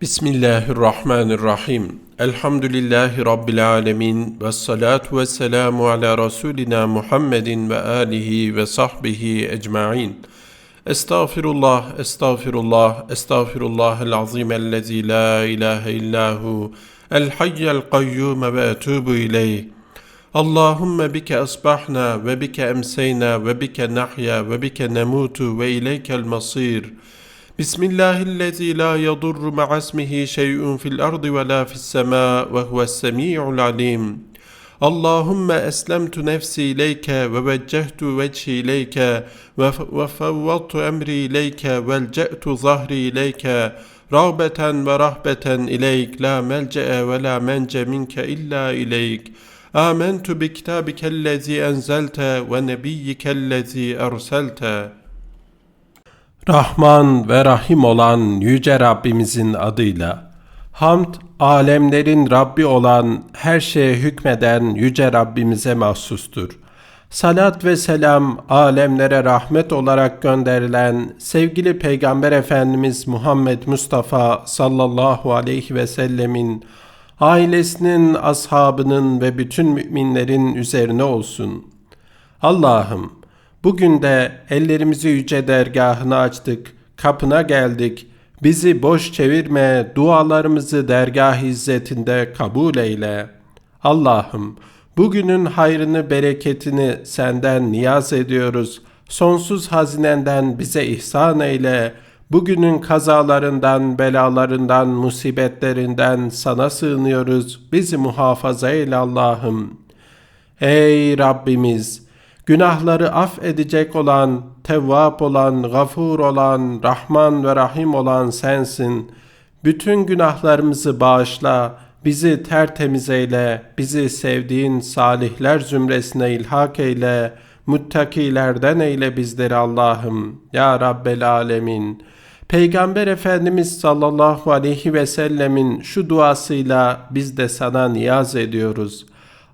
Bismillahirrahmanirrahim. Elhamdülillahi Rabbil alemin. Ve salatu ve selamu ala Resulina Muhammedin ve alihi ve sahbihi ecma'in. Estağfirullah, estağfirullah, estağfirullahel azim ellezi la ilahe illahu, el hayyel kayyume ve etubu ileyh. Allahümme bike asbahna ve bike emseyna ve bike nahya ve bike nemutu ve ileykel masir. بسم الله الذي لا يضر مع اسمه شيء في الأرض ولا في السماء وهو السميع العليم. اللهم أسلمت نفسي إليك ووجهت وجهي إليك وفوضت أمري إليك وألجأت ظهري إليك رغبة ورهبة إليك. لا ملجأ ولا منجا منك إلا إليك. آمنت بكتابك الذي أنزلت ونبيك الذي أرسلت. Rahman ve Rahim olan Yüce Rabbimizin adıyla. Hamd, alemlerin Rabbi olan, her şeye hükmeden Yüce Rabbimize mahsustur. Salat ve selam, alemlere rahmet olarak gönderilen sevgili Peygamber Efendimiz Muhammed Mustafa sallallahu aleyhi ve sellemin, ailesinin, ashabının ve bütün müminlerin üzerine olsun. Allah'ım, Bugün de ellerimizi yüce dergahına açtık, kapına geldik. Bizi boş çevirme, dualarımızı dergah izzetinde kabul eyle. Allah'ım, bugünün hayrını, bereketini senden niyaz ediyoruz. Sonsuz hazinenden bize ihsan eyle. Bugünün kazalarından, belalarından, musibetlerinden sana sığınıyoruz. Bizi muhafaza eyle Allah'ım. Ey Rabbimiz! Günahları af edecek olan, tevvap olan, gafur olan, rahman ve rahim olan sensin. Bütün günahlarımızı bağışla, bizi tertemiz eyle, bizi sevdiğin salihler zümresine ilhak eyle, muttakilerden eyle bizleri Allah'ım. Ya Rabbel Alemin. Peygamber Efendimiz sallallahu aleyhi ve sellemin şu duasıyla biz de sana niyaz ediyoruz.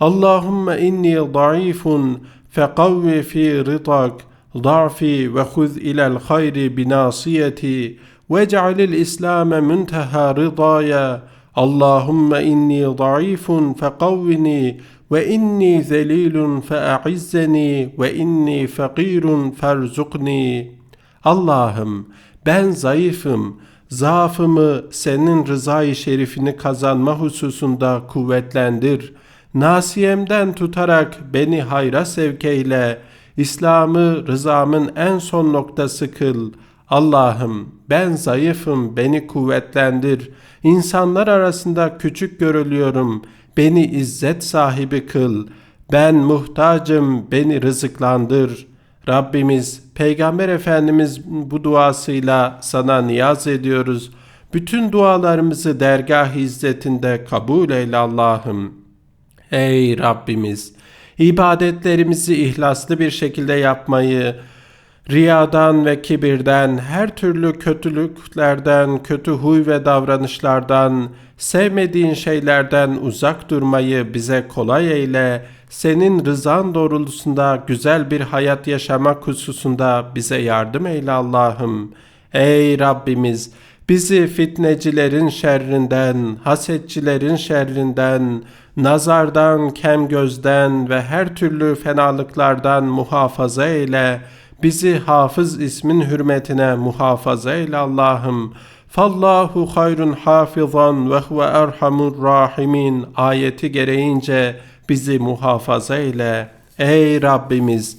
Allahümme inni zayıfun فقو في رضاك ضعفي وخذ إلى الخير بناصيتي واجعل الإسلام منتهى رضايا اللهم إني ضعيف فقوني وإني ذليل فأعزني وإني فقير فارزقني Allah'ım ben zayıfım, zaafımı senin rızayı şerifini kazanma hususunda kuvvetlendir.'' Nasiyemden tutarak beni hayra sevk eyle. İslam'ı rızamın en son noktası kıl. Allah'ım ben zayıfım beni kuvvetlendir. İnsanlar arasında küçük görülüyorum. Beni izzet sahibi kıl. Ben muhtacım beni rızıklandır. Rabbimiz Peygamber Efendimiz bu duasıyla sana niyaz ediyoruz. Bütün dualarımızı dergah izzetinde kabul eyle Allah'ım.'' Ey Rabbimiz! ibadetlerimizi ihlaslı bir şekilde yapmayı, riyadan ve kibirden, her türlü kötülüklerden, kötü huy ve davranışlardan, sevmediğin şeylerden uzak durmayı bize kolay eyle, senin rızan doğrultusunda güzel bir hayat yaşamak hususunda bize yardım eyle Allah'ım. Ey Rabbimiz! Bizi fitnecilerin şerrinden, hasetçilerin şerrinden, nazardan, kem gözden ve her türlü fenalıklardan muhafaza eyle. Bizi hafız ismin hürmetine muhafaza eyle Allah'ım. Fallahu hayrun hafizan ve huve erhamur rahimin ayeti gereğince bizi muhafaza eyle. Ey Rabbimiz!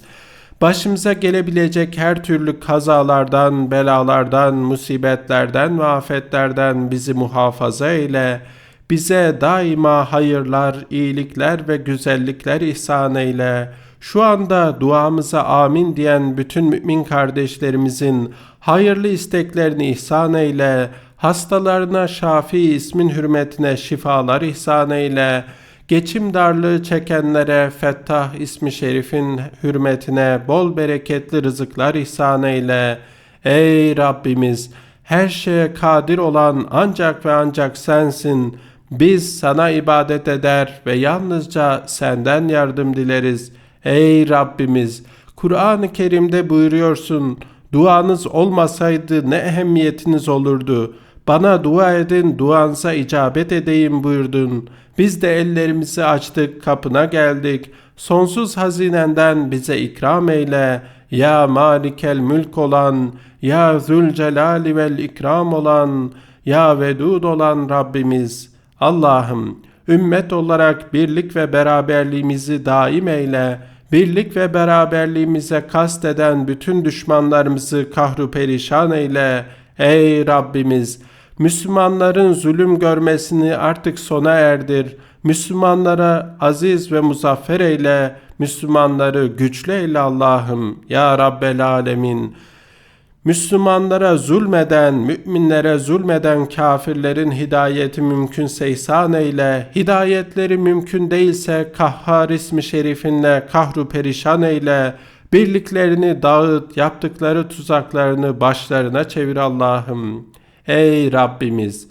Başımıza gelebilecek her türlü kazalardan, belalardan, musibetlerden ve afetlerden bizi muhafaza eyle. Bize daima hayırlar, iyilikler ve güzellikler ihsan eyle. Şu anda duamıza amin diyen bütün mümin kardeşlerimizin hayırlı isteklerini ihsan eyle. Hastalarına Şafi ismin hürmetine şifalar ihsan eyle.'' Geçim darlığı çekenlere Fettah ismi şerifin hürmetine bol bereketli rızıklar ihsan eyle. Ey Rabbimiz! Her şeye kadir olan ancak ve ancak sensin. Biz sana ibadet eder ve yalnızca senden yardım dileriz. Ey Rabbimiz! Kur'an-ı Kerim'de buyuruyorsun, duanız olmasaydı ne ehemmiyetiniz olurdu? Bana dua edin, duanıza icabet edeyim buyurdun. Biz de ellerimizi açtık, kapına geldik. Sonsuz hazinenden bize ikram eyle. Ya malikel mülk olan, ya zülcelali vel ikram olan, ya vedud olan Rabbimiz. Allah'ım ümmet olarak birlik ve beraberliğimizi daim eyle. Birlik ve beraberliğimize kasteden bütün düşmanlarımızı kahru perişan eyle. Ey Rabbimiz! Müslümanların zulüm görmesini artık sona erdir. Müslümanlara aziz ve muzaffer eyle. Müslümanları güçlü eyle Allah'ım. Ya Rabbel Alemin. Müslümanlara zulmeden, müminlere zulmeden kafirlerin hidayeti mümkünse ihsan eyle, hidayetleri mümkün değilse kahhar ismi şerifinle kahru perişan eyle, birliklerini dağıt, yaptıkları tuzaklarını başlarına çevir Allah'ım. Ey Rabbimiz!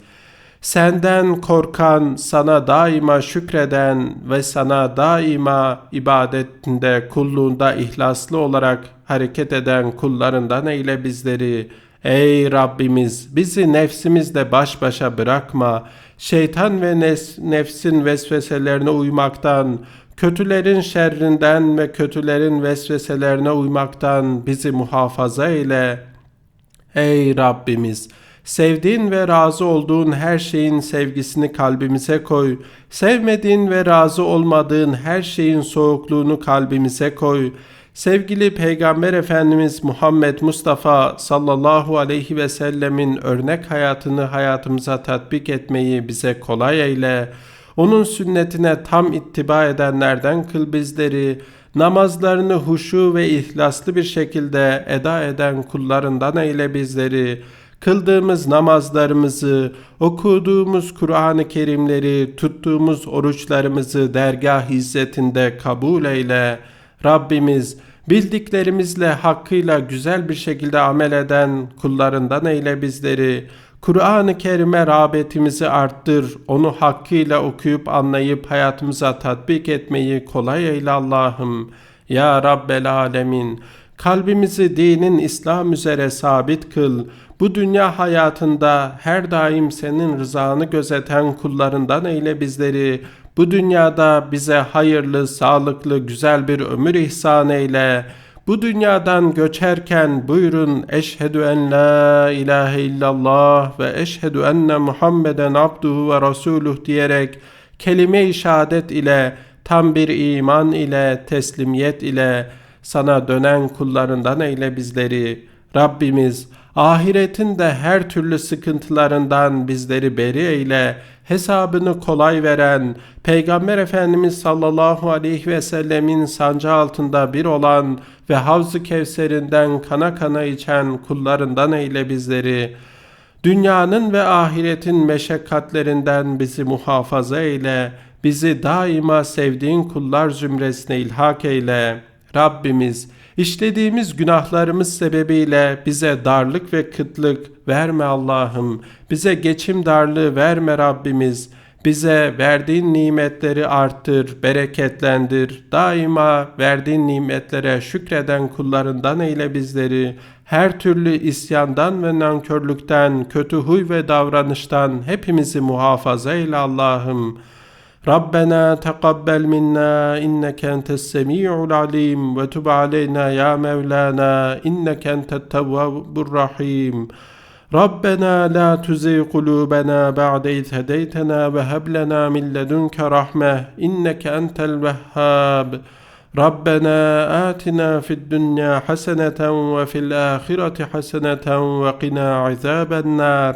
Senden korkan, sana daima şükreden ve sana daima ibadetinde, kulluğunda ihlaslı olarak hareket eden kullarından eyle bizleri. Ey Rabbimiz bizi nefsimizle baş başa bırakma. Şeytan ve nefsin vesveselerine uymaktan, kötülerin şerrinden ve kötülerin vesveselerine uymaktan bizi muhafaza eyle. Ey Rabbimiz! Sevdiğin ve razı olduğun her şeyin sevgisini kalbimize koy. Sevmediğin ve razı olmadığın her şeyin soğukluğunu kalbimize koy. Sevgili Peygamber Efendimiz Muhammed Mustafa sallallahu aleyhi ve sellemin örnek hayatını hayatımıza tatbik etmeyi bize kolay eyle. Onun sünnetine tam ittiba edenlerden kıl bizleri, namazlarını huşu ve ihlaslı bir şekilde eda eden kullarından eyle bizleri.'' Kıldığımız namazlarımızı, okuduğumuz Kur'an-ı Kerimleri, tuttuğumuz oruçlarımızı dergah izzetinde kabul eyle. Rabbimiz bildiklerimizle hakkıyla güzel bir şekilde amel eden kullarından eyle bizleri. Kur'an-ı Kerim'e rağbetimizi arttır, onu hakkıyla okuyup anlayıp hayatımıza tatbik etmeyi kolay eyle Allah'ım. Ya Rabbel Alemin, kalbimizi dinin İslam üzere sabit kıl, bu dünya hayatında her daim senin rızanı gözeten kullarından eyle bizleri. Bu dünyada bize hayırlı, sağlıklı, güzel bir ömür ihsan eyle. Bu dünyadan göçerken buyurun eşhedü en la ilahe illallah ve eşhedü enne Muhammeden abduhu ve resuluh diyerek kelime-i şehadet ile tam bir iman ile teslimiyet ile sana dönen kullarından eyle bizleri. Rabbimiz ahiretin de her türlü sıkıntılarından bizleri beri eyle, hesabını kolay veren, Peygamber Efendimiz sallallahu aleyhi ve sellemin sancı altında bir olan ve Havz-ı Kevser'inden kana kana içen kullarından eyle bizleri. Dünyanın ve ahiretin meşakkatlerinden bizi muhafaza eyle, bizi daima sevdiğin kullar zümresine ilhak eyle. Rabbimiz, İşlediğimiz günahlarımız sebebiyle bize darlık ve kıtlık verme Allah'ım. Bize geçim darlığı verme Rabbimiz. Bize verdiğin nimetleri arttır, bereketlendir. Daima verdiğin nimetlere şükreden kullarından eyle bizleri. Her türlü isyandan ve nankörlükten, kötü huy ve davranıştan hepimizi muhafaza eyle Allah'ım.'' ربنا تقبل منا إنك أنت السميع العليم وتب علينا يا مولانا إنك أنت التواب الرحيم. ربنا لا تزغ قلوبنا بعد إذ هديتنا وهب لنا من لدنك رحمة إنك أنت الوهاب. ربنا آتنا في الدنيا حسنة وفي الآخرة حسنة وقنا عذاب النار.